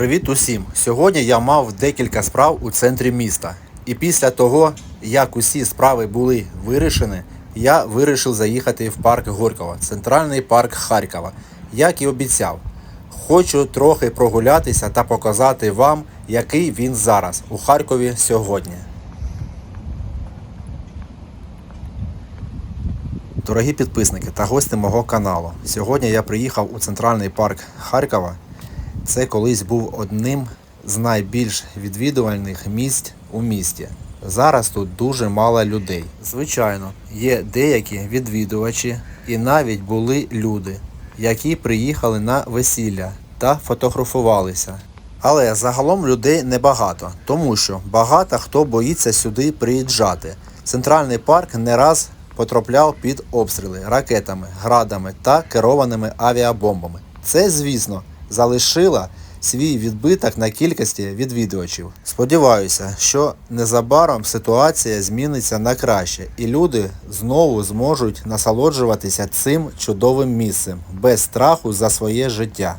Привіт усім! Сьогодні я мав декілька справ у центрі міста. І після того, як усі справи були вирішені, я вирішив заїхати в парк Горького, центральний парк Харкова, як і обіцяв. Хочу трохи прогулятися та показати вам, який він зараз у Харкові сьогодні. Дорогі підписники та гості мого каналу. Сьогодні я приїхав у центральний парк Харкова. Це колись був одним з найбільш відвідувальних місць у місті. Зараз тут дуже мало людей. Звичайно, є деякі відвідувачі, і навіть були люди, які приїхали на весілля та фотографувалися. Але загалом людей небагато, тому що багато хто боїться сюди приїжджати. Центральний парк не раз потрапляв під обстріли ракетами, градами та керованими авіабомбами. Це, звісно, залишило свій відбиток на кількості відвідувачів. Сподіваюся, що незабаром ситуація зміниться на краще, і люди знову зможуть насолоджуватися цим чудовим місцем без страху за своє життя.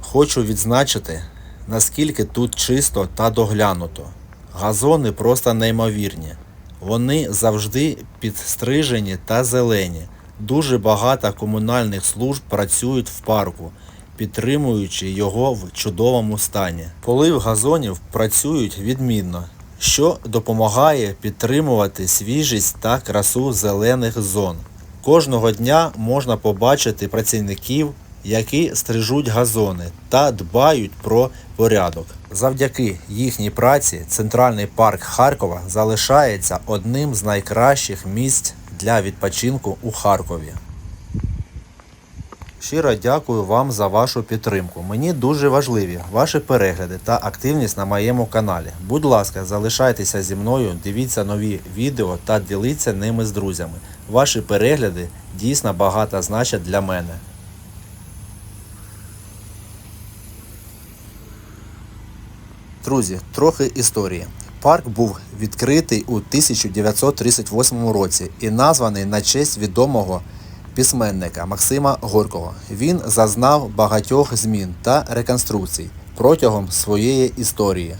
Хочу відзначити, наскільки тут чисто та доглянуто. Газони просто неймовірні. Вони завжди підстрижені та зелені. Дуже багато комунальних служб працюють в парку, підтримуючи його в чудовому стані. Полив газонів працюють відмінно, що допомагає підтримувати свіжість та красу зелених зон. Кожного дня можна побачити працівників, які стрижуть газони та дбають про порядок. Завдяки їхній праці центральний парк Харкова залишається одним з найкращих місць для відпочинку у Харкові. Щиро дякую вам за вашу підтримку. Мені дуже важливі ваші перегляди та активність на моєму каналі. Будь ласка, залишайтеся зі мною, дивіться нові відео та діліться ними з друзями. Ваші перегляди дійсно багато значать для мене. Друзі, трохи історії. Парк був відкритий у 1938 році і названий на честь відомого письменника Максима Горького. Він зазнав багатьох змін та реконструкцій протягом своєї історії.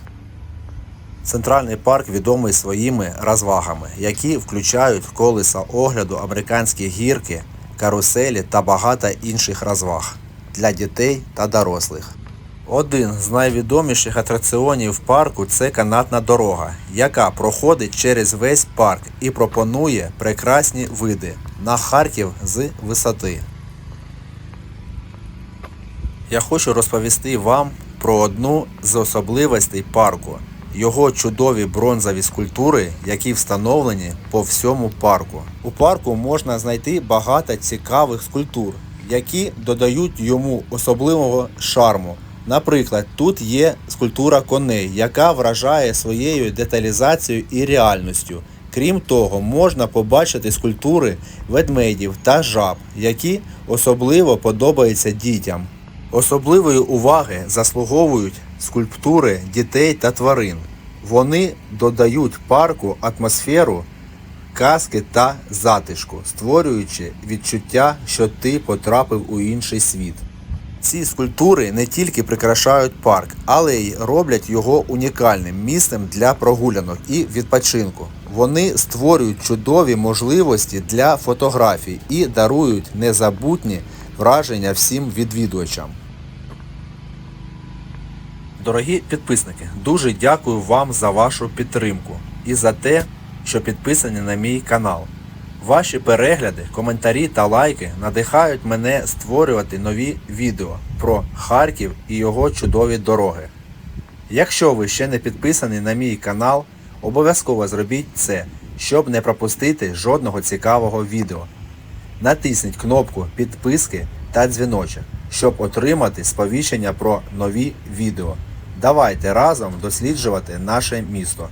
Центральний парк відомий своїми розвагами, які включають колеса огляду, американські гірки, каруселі та багато інших розваг для дітей та дорослих. Один з найвідоміших атракціонів парку це канатна дорога, яка проходить через весь парк і пропонує прекрасні види на Харків з висоти. Я хочу розповісти вам про одну з особливостей парку. Його чудові бронзові скульптури, які встановлені по всьому парку. У парку можна знайти багато цікавих скульптур, які додають йому особливого шарму. Наприклад, тут є скульптура коней, яка вражає своєю деталізацією і реальністю. Крім того, можна побачити скульптури ведмедів та жаб, які особливо подобаються дітям. Особливої уваги заслуговують скульптури дітей та тварин. Вони додають парку атмосферу казки та затишку, створюючи відчуття, що ти потрапив у інший світ. Ці скульптури не тільки прикрашають парк, але й роблять його унікальним місцем для прогулянок і відпочинку. Вони створюють чудові можливості для фотографій і дарують незабутні враження всім відвідувачам. Дорогі підписники, дуже дякую вам за вашу підтримку і за те, що підписані на мій канал. Ваші перегляди, коментарі та лайки надихають мене створювати нові відео про Харків і його чудові дороги. Якщо ви ще не підписані на мій канал, обов'язково зробіть це, щоб не пропустити жодного цікавого відео. Натисніть кнопку підписки та дзвіночок, щоб отримати сповіщення про нові відео. Давайте разом досліджувати наше місто.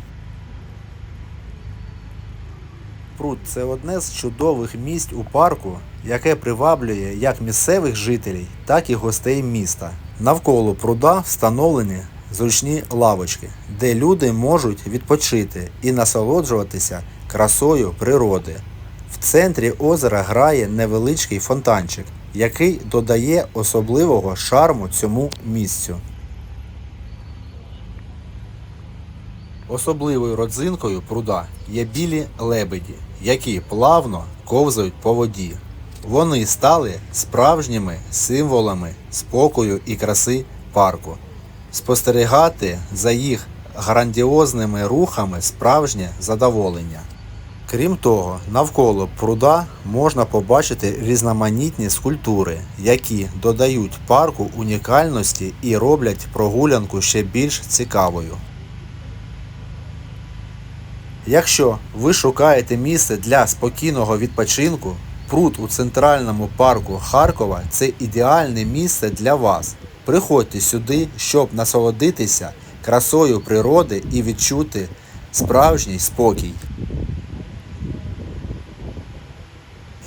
Пруд це одне з чудових місць у парку, яке приваблює як місцевих жителів, так і гостей міста. Навколо пруда встановлені зручні лавочки, де люди можуть відпочити і насолоджуватися красою природи. В центрі озера грає невеличкий фонтанчик, який додає особливого шарму цьому місцю. Особливою родзинкою пруда є білі лебеді, які плавно ковзають по воді. Вони стали справжніми символами спокою і краси парку. Спостерігати за їх грандіозними рухами справжнє задоволення. Крім того, навколо пруда можна побачити різноманітні скульптури, які додають парку унікальності і роблять прогулянку ще більш цікавою. Якщо ви шукаєте місце для спокійного відпочинку, пруд у центральному парку Харкова це ідеальне місце для вас. Приходьте сюди, щоб насолодитися красою природи і відчути справжній спокій.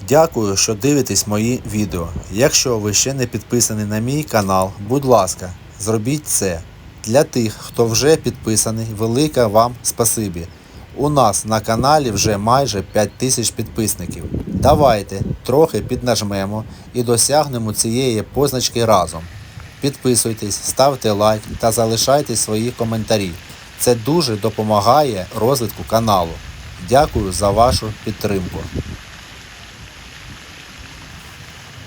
Дякую, що дивитесь мої відео. Якщо ви ще не підписані на мій канал, будь ласка, зробіть це. Для тих, хто вже підписаний, велике вам спасибі. У нас на каналі вже майже 5 тисяч підписників. Давайте трохи піднажмемо і досягнемо цієї позначки разом. Підписуйтесь, ставте лайк та залишайте свої коментарі. Це дуже допомагає розвитку каналу. Дякую за вашу підтримку.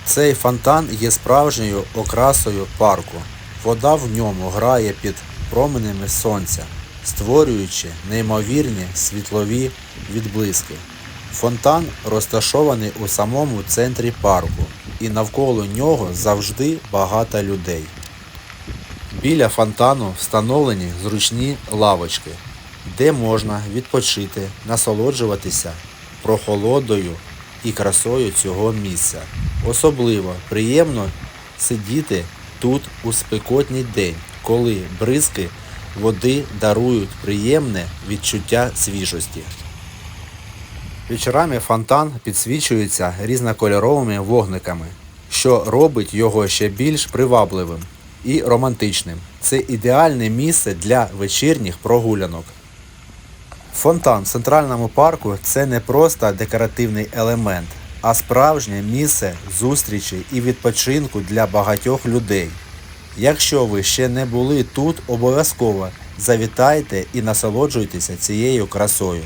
Цей фонтан є справжньою окрасою парку. Вода в ньому грає під променями сонця, створюючи неймовірні світлові відблиски. Фонтан розташований у самому центрі парку, і навколо нього завжди багато людей. Біля фонтану встановлені зручні лавочки, де можна відпочити, насолоджуватися прохолодою і красою цього місця. Особливо приємно сидіти тут у спекотній день, коли бризки води дарують приємне відчуття свіжості. Вечорами фонтан підсвічується різнокольоровими вогниками, що робить його ще більш привабливим і романтичним. Це ідеальне місце для вечірніх прогулянок. Фонтан в центральному парку це не просто декоративний елемент, а справжнє місце зустрічі і відпочинку для багатьох людей. Якщо ви ще не були тут, обов'язково завітайте і насолоджуйтеся цією красою.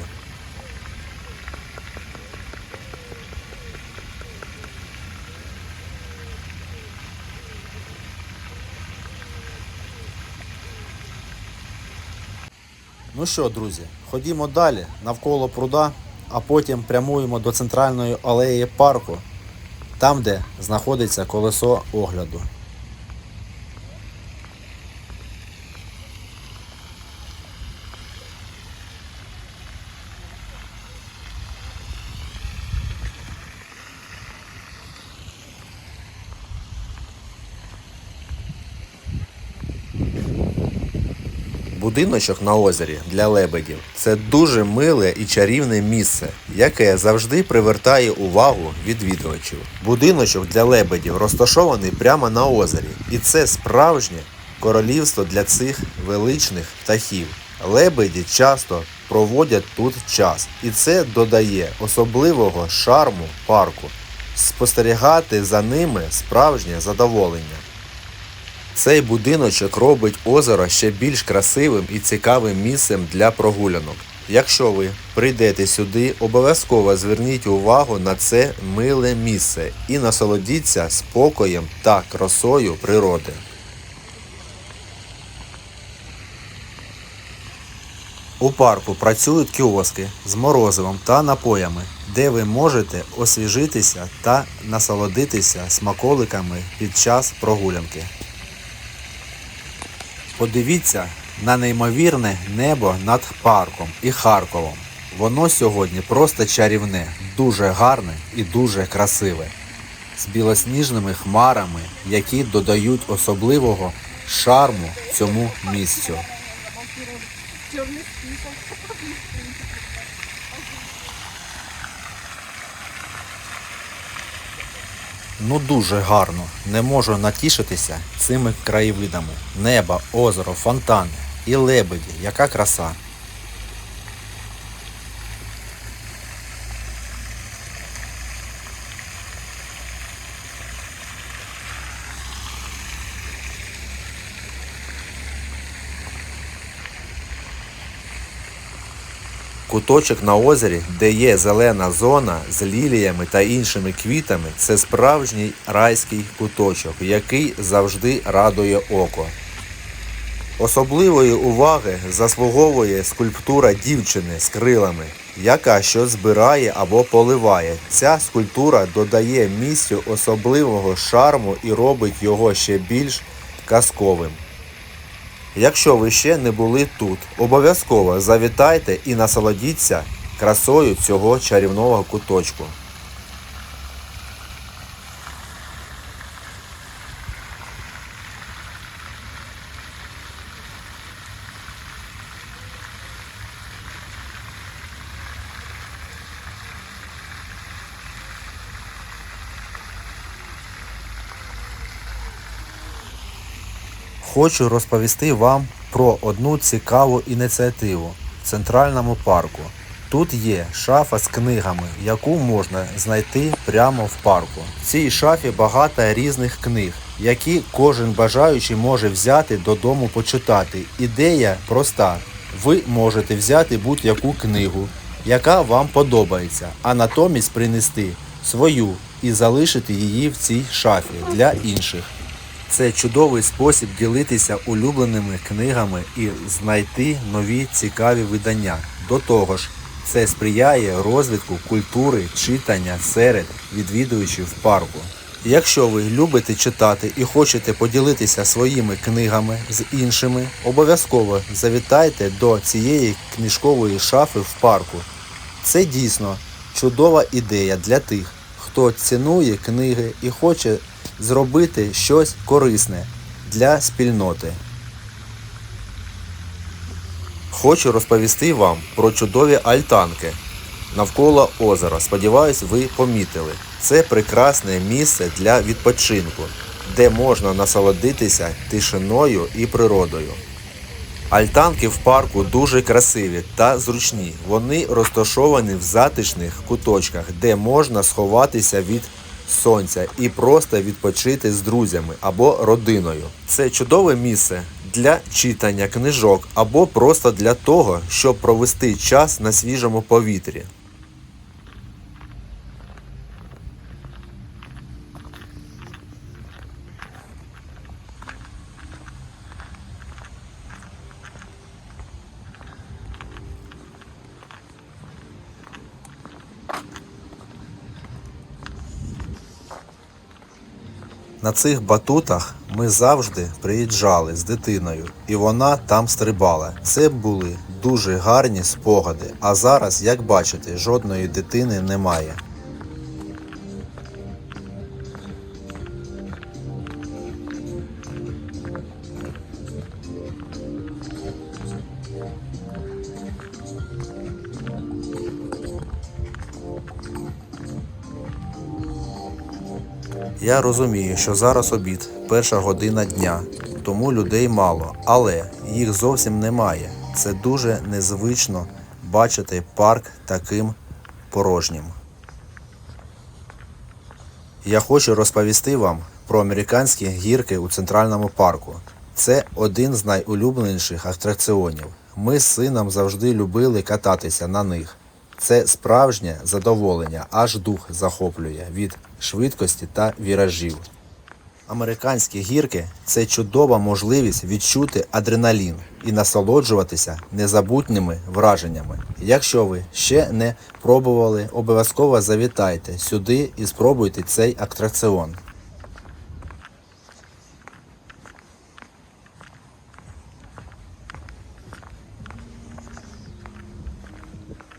Ну що, друзі, ходімо далі навколо пруда, а потім прямуємо до центральної алеї парку, там, де знаходиться колесо огляду. Будиночок на озері для лебедів це дуже миле і чарівне місце, яке завжди привертає увагу відвідувачів. Будиночок для лебедів розташований прямо на озері, і це справжнє королівство для цих величних птахів. Лебеді часто проводять тут час, і це додає особливого шарму парку. Спостерігати за ними справжнє задоволення. Цей будиночок робить озеро ще більш красивим і цікавим місцем для прогулянок. Якщо ви прийдете сюди, обов'язково зверніть увагу на це миле місце і насолодіться спокоєм та красою природи. У парку працюють кіоски з морозивом та напоями, де ви можете освіжитися та насолодитися смаколиками під час прогулянки. Подивіться на неймовірне небо над парком і Харковом. Воно сьогодні просто чарівне, дуже гарне і дуже красиве. З білосніжними хмарами, які додають особливого шарму цьому місцю. Ну дуже гарно. Не можу натішитися цими краєвидами. Небо, озеро, фонтани і лебеді. Яка краса. Куточок на озері, де є зелена зона з ліліями та іншими квітами, це справжній райський куточок, який завжди радує око. Особливої уваги заслуговує скульптура дівчини з крилами, яка щось збирає або поливає. Ця скульптура додає місцю особливого шарму і робить його ще більш казковим. Якщо ви ще не були тут, обов'язково завітайте і насолодіться красою цього чарівного куточку. Хочу розповісти вам про одну цікаву ініціативу в центральному парку. Тут є шафа з книгами, яку можна знайти прямо в парку. В цій шафі багато різних книг, які кожен бажаючий може взяти додому почитати. Ідея проста. Ви можете взяти будь-яку книгу, яка вам подобається, а натомість принести свою і залишити її в цій шафі для інших. Це чудовий спосіб ділитися улюбленими книгами і знайти нові цікаві видання. До того ж, це сприяє розвитку культури читання серед відвідувачів парку. Якщо ви любите читати і хочете поділитися своїми книгами з іншими, обов'язково завітайте до цієї книжкової шафи в парку. Це дійсно чудова ідея для тих, хто цінує книги і хоче зробити щось корисне для спільноти. Хочу розповісти вам про чудові альтанки навколо озера. Сподіваюсь, ви помітили. Це прекрасне місце для відпочинку, де можна насолодитися тишиною і природою. Альтанки в парку дуже красиві та зручні. Вони розташовані в затишних куточках, де можна сховатися від сонця і просто відпочити з друзями або родиною. Це чудове місце для читання книжок або просто для того, щоб провести час на свіжому повітрі. На цих батутах ми завжди приїжджали з дитиною, і вона там стрибала. Це були дуже гарні спогади. А зараз, як бачите, жодної дитини немає. Я розумію, що зараз обід, перша година дня, тому людей мало, але їх зовсім немає. Це дуже незвично бачити парк таким порожнім. Я хочу розповісти вам про американські гірки у центральному парку. Це один з найулюбленіших атракціонів. Ми з сином завжди любили кататися на них. Це справжнє задоволення, аж дух захоплює від швидкості та віражів. Американські гірки це чудова можливість відчути адреналін і насолоджуватися незабутніми враженнями. Якщо ви ще не пробували, обов'язково завітайте сюди і спробуйте цей атракціон.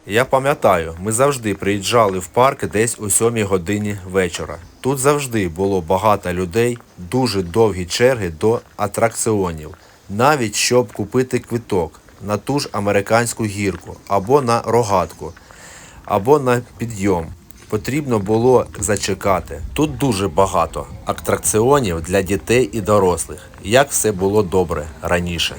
Я пам'ятаю, ми завжди приїжджали в парк десь о 7 годині вечора. Тут завжди було багато людей, дуже довгі черги до атракціонів, навіть щоб купити квиток на ту ж американську гірку, або на рогатку, або на підйом. Потрібно було зачекати. Тут дуже багато атракціонів для дітей і дорослих. Як все було добре раніше.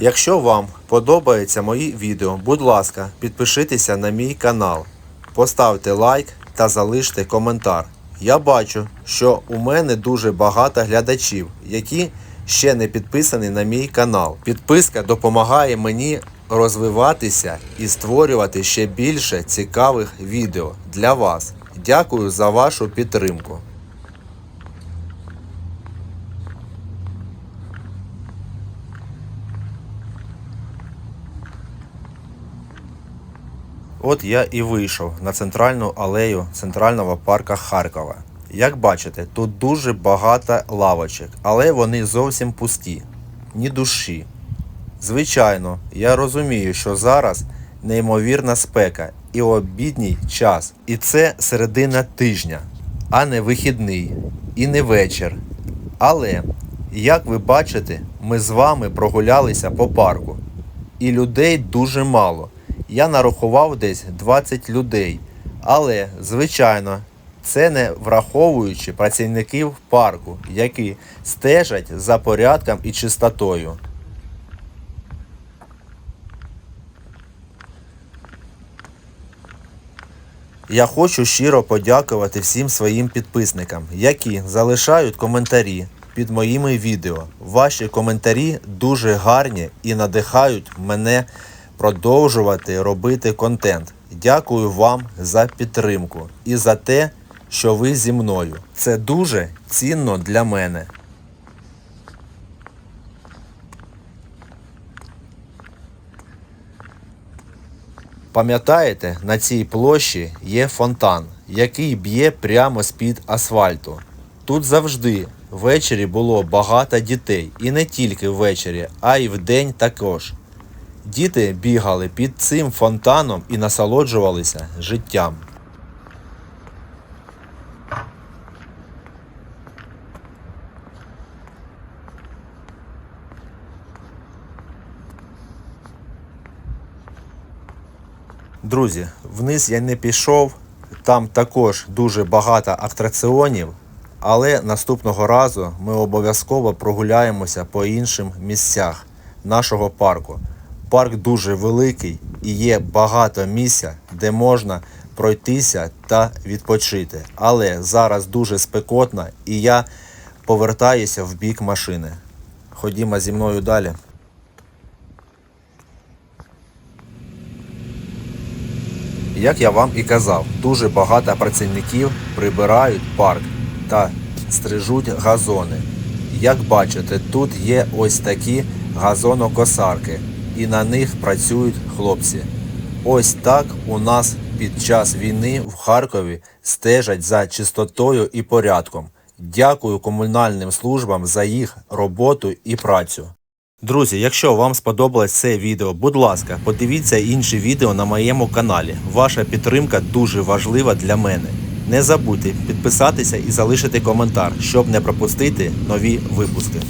Якщо вам подобаються мої відео, будь ласка, підпишіться на мій канал, поставте лайк та залиште коментар. Я бачу, що у мене дуже багато глядачів, які ще не підписаний на мій канал. Підписка допомагає мені розвиватися і створювати ще більше цікавих відео для вас. Дякую за вашу підтримку. От я і вийшов на центральну алею центрального парка Харкова. Як бачите, тут дуже багато лавочок, але вони зовсім пусті, ні душі. Звичайно, я розумію, що зараз неймовірна спека і обідній час. І це середина тижня, а не вихідний, і не вечір. Але, як ви бачите, ми з вами прогулялися по парку. І людей дуже мало. Я нарахував десь 20 людей. Але, звичайно, це не враховуючи працівників парку, які стежать за порядком і чистотою. Я хочу щиро подякувати всім своїм підписникам, які залишають коментарі під моїми відео. Ваші коментарі дуже гарні і надихають мене продовжувати робити контент. Дякую вам за підтримку і за те, що ви зі мною. Це дуже цінно для мене. Пам'ятаєте, на цій площі є фонтан, який б'є прямо з-під асфальту. Тут завжди ввечері було багато дітей, і не тільки ввечері, а й вдень також. Діти бігали під цим фонтаном і насолоджувалися життям. Друзі, вниз я не пішов. Там також дуже багато атракціонів, але наступного разу ми обов'язково прогуляємося по іншим місцях нашого парку. Парк дуже великий і є багато місця, де можна пройтися та відпочити. Але зараз дуже спекотно і я повертаюся в бік машини. Ходімо зі мною далі. Як я вам і казав, дуже багато працівників прибирають парк та стрижуть газони. Як бачите, тут є ось такі газонокосарки, і на них працюють хлопці. Ось так у нас під час війни в Харкові стежать за чистотою і порядком. Дякую комунальним службам за їх роботу і працю. Друзі, якщо вам сподобалось це відео, будь ласка, подивіться інші відео на моєму каналі. Ваша підтримка дуже важлива для мене. Не забудьте підписатися і залишити коментар, щоб не пропустити нові випуски.